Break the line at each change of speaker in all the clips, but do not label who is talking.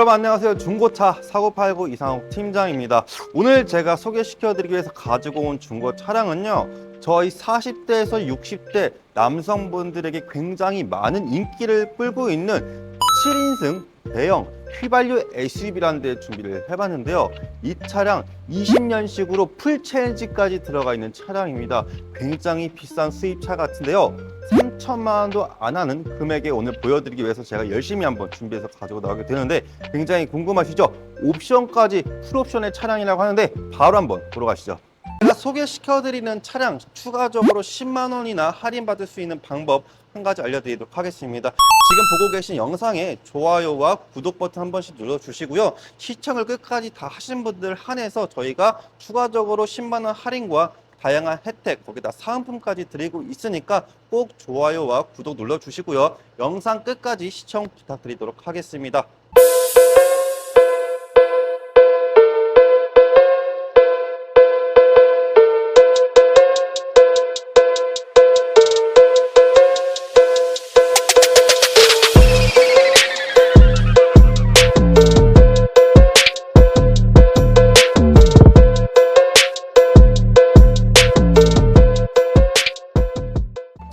여러분 안녕하세요. 중고차 사고 팔고 이상욱 팀장입니다. 오늘 제가 소개시켜 드리기 위해서 가지고 온 중고 차량은요 저희 40대에서 60대 남성분들에게 굉장히 많은 인기를 끌고 있는 7인승 대형 휘발유 SUV라는 데 준비를 해봤는데요. 이 차량 20년식으로 풀 체인지까지 들어가 있는 차량입니다. 굉장히 비싼 수입차 같은데요 3천만 원도 안 하는 금액에 오늘 보여드리기 위해서 제가 열심히 한번 준비해서 가지고 나오게 되는데 굉장히 궁금하시죠? 옵션까지 풀옵션의 차량이라고 하는데 바로 한번 보러 가시죠. 제가 소개시켜드리는 차량 추가적으로 10만 원이나 할인받을 수 있는 방법 한 가지 알려드리도록 하겠습니다. 지금 보고 계신 영상에 좋아요와 구독 버튼 한 번씩 눌러주시고요. 시청을 끝까지 다 하신 분들 한해서 저희가 추가적으로 10만 원 할인과 다양한 혜택, 거기다 사은품까지 드리고 있으니까 꼭 좋아요와 구독 눌러주시고요. 영상 끝까지 시청 부탁드리도록 하겠습니다.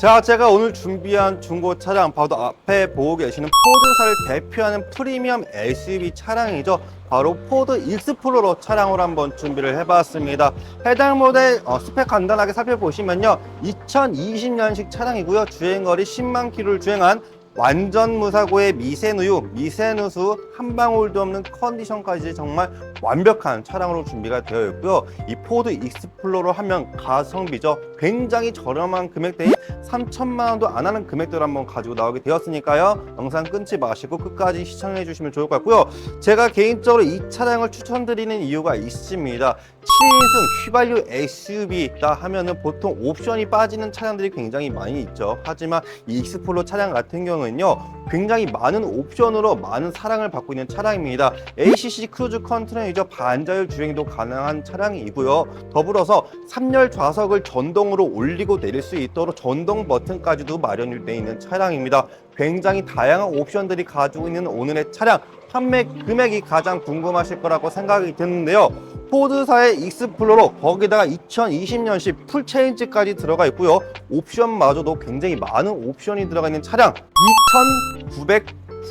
자, 제가 오늘 준비한 중고 차량 바로 앞에 보고 계시는 포드사를 대표하는 프리미엄 SUV 차량이죠. 바로 포드 익스플로러 차량으로 한번 준비를 해봤습니다. 해당 모델 어, 스펙 간단하게 살펴보시면요. 2020년식 차량이고요. 주행거리 10만 킬로를 주행한 완전 무사고의 미세누유, 미세누수 한 방울도 없는 컨디션까지 정말 완벽한 차량으로 준비가 되어 있고요. 이 포드 익스플로러 하면 가성비죠. 굉장히 저렴한 금액대인 3천만 원도 안 하는 금액대를 한번 가지고 나오게 되었으니까요. 영상 끊지 마시고 끝까지 시청해 주시면 좋을 것 같고요. 제가 개인적으로 이 차량을 추천드리는 이유가 있습니다. 7인승 휘발유 SUV다 하면은 보통 옵션이 빠지는 차량들이 굉장히 많이 있죠. 하지만 이 익스플로 차량 같은 경우는요. 굉장히 많은 옵션으로 많은 사랑을 받고 있는 차량입니다. ACC 크루즈 컨트롤이죠. 반자율 주행도 가능한 차량이고요. 더불어서 3열 좌석을 전동으로 올리고 내릴 수 있도록 전동 버튼까지도 마련이 되어 있는 차량입니다. 굉장히 다양한 옵션들이 가지고 있는 오늘의 차량 판매 금액이 가장 궁금하실 거라고 생각이 드는데요. 포드사의 익스플로러 거기다가 2020년식 풀체인지까지 들어가 있고요. 옵션마저도 굉장히 많은 옵션이 들어가 있는 차량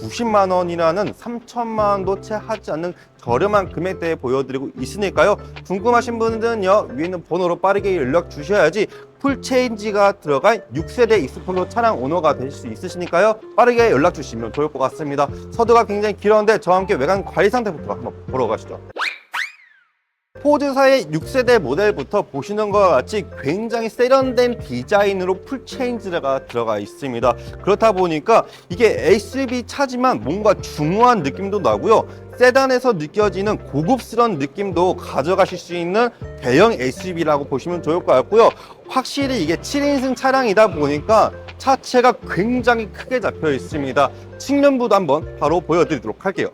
2,990만 원이라는 3천만 원도 채 하지 않는 저렴한 금액대에 보여드리고 있으니까요. 궁금하신 분들은요. 위에 있는 번호로 빠르게 연락 주셔야지 풀체인지가 들어간 6세대 익스플로러 차량 오너가 되실 수 있으시니까요. 빠르게 연락 주시면 좋을 것 같습니다. 서두가 굉장히 길었는데 저와 함께 외관 관리 상태부터 한번 보러 가시죠. 포드사의 6세대 모델부터 보시는 것과 같이 굉장히 세련된 디자인으로 풀체인지가 들어가 있습니다. 그렇다 보니까 이게 SUV 차지만 뭔가 중후한 느낌도 나고요. 세단에서 느껴지는 고급스러운 느낌도 가져가실 수 있는 대형 SUV라고 보시면 좋을 것 같고요. 확실히 이게 7인승 차량이다 보니까 차체가 굉장히 크게 잡혀 있습니다. 측면부도 한번 바로 보여드리도록 할게요.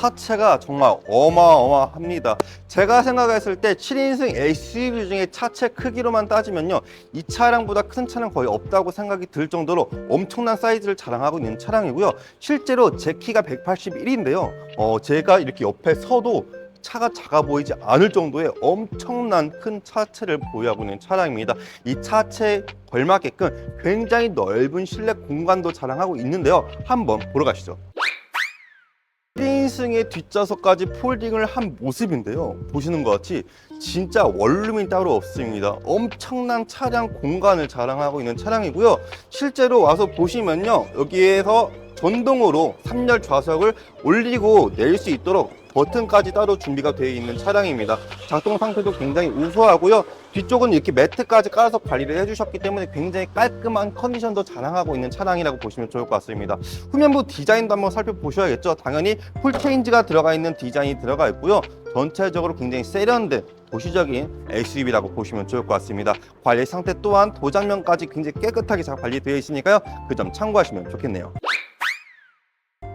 차체가 정말 어마어마합니다. 제가 생각했을 때 7인승 SUV 중에 차체 크기로만 따지면요. 이 차량보다 큰 차는 거의 없다고 생각이 들 정도로 엄청난 사이즈를 자랑하고 있는 차량이고요. 실제로 제 키가 181인데요. 어, 제가 이렇게 옆에 서도 차가 작아 보이지 않을 정도의 엄청난 큰 차체를 보유하고 있는 차량입니다. 이 차체에 걸맞게끔 굉장히 넓은 실내 공간도 자랑하고 있는데요. 한번 보러 가시죠. 1인승의 뒷좌석까지 폴딩을 한 모습인데요. 보시는 것 같이 진짜 원룸이 따로 없습니다. 엄청난 차량 공간을 자랑하고 있는 차량이고요. 실제로 와서 보시면요. 여기에서 전동으로 3열 좌석을 올리고 내릴 수 있도록 버튼까지 따로 준비가 되어 있는 차량입니다. 작동 상태도 굉장히 우수하고요. 뒤쪽은 이렇게 매트까지 깔아서 관리를 해주셨기 때문에 굉장히 깔끔한 컨디션도 자랑하고 있는 차량이라고 보시면 좋을 것 같습니다. 후면부 디자인도 한번 살펴보셔야겠죠. 당연히 풀체인지가 들어가 있는 디자인이 들어가 있고요. 전체적으로 굉장히 세련된 도시적인 SUV라고 보시면 좋을 것 같습니다. 관리 상태 또한 도장면까지 굉장히 깨끗하게 잘 관리되어 있으니까요. 그 점 참고하시면 좋겠네요.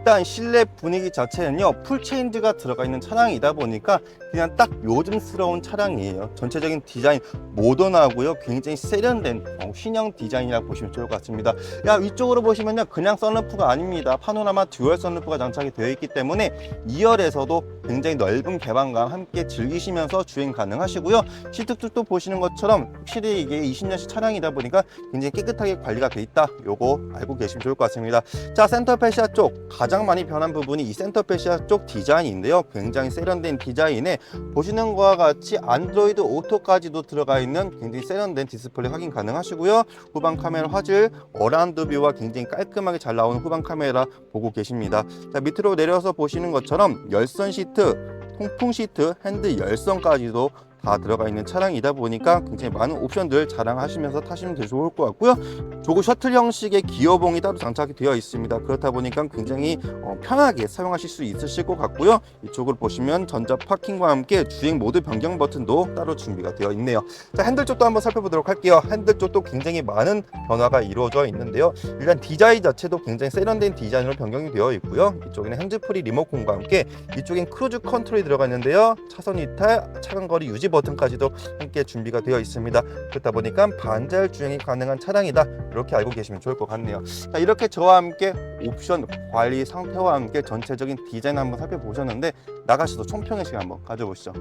일단 실내 분위기 자체는요 풀 체인지가 들어가 있는 차량이다 보니까 그냥 딱 요즘스러운 차량이에요. 전체적인 디자인 모던하고요 굉장히 세련된 어, 신형 디자인이라고 보시면 좋을 것 같습니다. 야 위쪽으로 보시면요 그냥 썬루프가 아닙니다. 파노라마 듀얼 썬루프가 장착이 되어 있기 때문에 2열에서도 굉장히 넓은 개방감 함께 즐기시면서 주행 가능하시고요. 시트 쪽도 보시는 것처럼 확실히 이게 20년식 차량이다 보니까 굉장히 깨끗하게 관리가 돼 있다. 요거 알고 계시면 좋을 것 같습니다. 자 센터 페시아 쪽 가장 많이 변한 부분이 이 센터 페시아 쪽 디자인인데요. 굉장히 세련된 디자인에 보시는 것과 같이 안드로이드 오토까지도 들어가 있는 굉장히 세련된 디스플레이 확인 가능하시고요. 후방 카메라 화질 어라운드 뷰와 굉장히 깔끔하게 잘 나오는 후방 카메라 보고 계십니다. 자 밑으로 내려서 보시는 것처럼 열선 시트 통풍 시트 핸드 열선까지도 다 들어가 있는 차량이다 보니까 굉장히 많은 옵션들 자랑하시면서 타시면 되게 좋을 것 같고요. 조그 셔틀 형식의 기어봉이 따로 장착이 되어 있습니다. 그렇다 보니까 굉장히 어, 편하게 사용하실 수 있으실 것 같고요. 이쪽을 보시면 전자 파킹과 함께 주행 모드 변경 버튼도 따로 준비가 되어 있네요. 자 핸들 쪽도 한번 살펴보도록 할게요. 핸들 쪽도 굉장히 많은 변화가 이루어져 있는데요. 일단 디자인 자체도 굉장히 세련된 디자인으로 변경이 되어 있고요. 이쪽에는 핸즈프리 리모컨과 함께 이쪽엔 크루즈 컨트롤이 들어가 있는데요. 차선 이탈, 차간 거리 유지 버튼까지도 함께 준비가 되어 있습니다. 그렇다 보니까 반자율 주행이 가능한 차량이다. 이렇게 알고 계시면 좋을 것 같네요. 자, 이렇게 저와 함께 옵션 관리 상태와 함께 전체적인 디자인 한번 살펴보셨는데 나가시도 총평의 시간 한번 가져보시죠.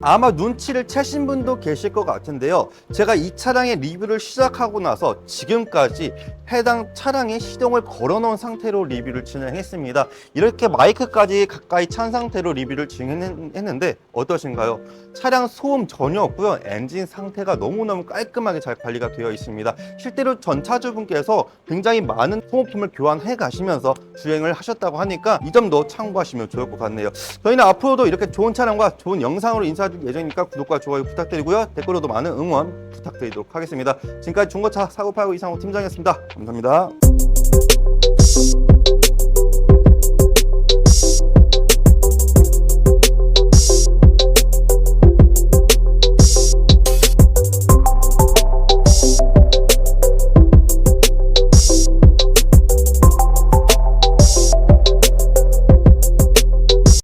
아마 눈치를 채신 분도 계실 것 같은데요. 제가 이 차량의 리뷰를 시작하고 나서 지금까지 해당 차량의 시동을 걸어놓은 상태로 리뷰를 진행했습니다. 이렇게 마이크까지 가까이 찬 상태로 리뷰를 진행했는데 어떠신가요? 차량 소음 전혀 없고요. 엔진 상태가 너무너무 깔끔하게 잘 관리가 되어 있습니다. 실제로 전 차주분께서 굉장히 많은 소모품을 교환해 가시면서 주행을 하셨다고 하니까 이 점도 참고하시면 좋을 것 같네요. 저희는 앞으로도 이렇게 좋은 차량과 좋은 영상으로 인사 추가될 예정이니까 구독과 좋아요 부탁드리고요. 댓글로도 많은 응원 부탁드리도록 하겠습니다. 지금까지 중고차 사고 팔고 이상호 팀장이었습니다. 감사합니다.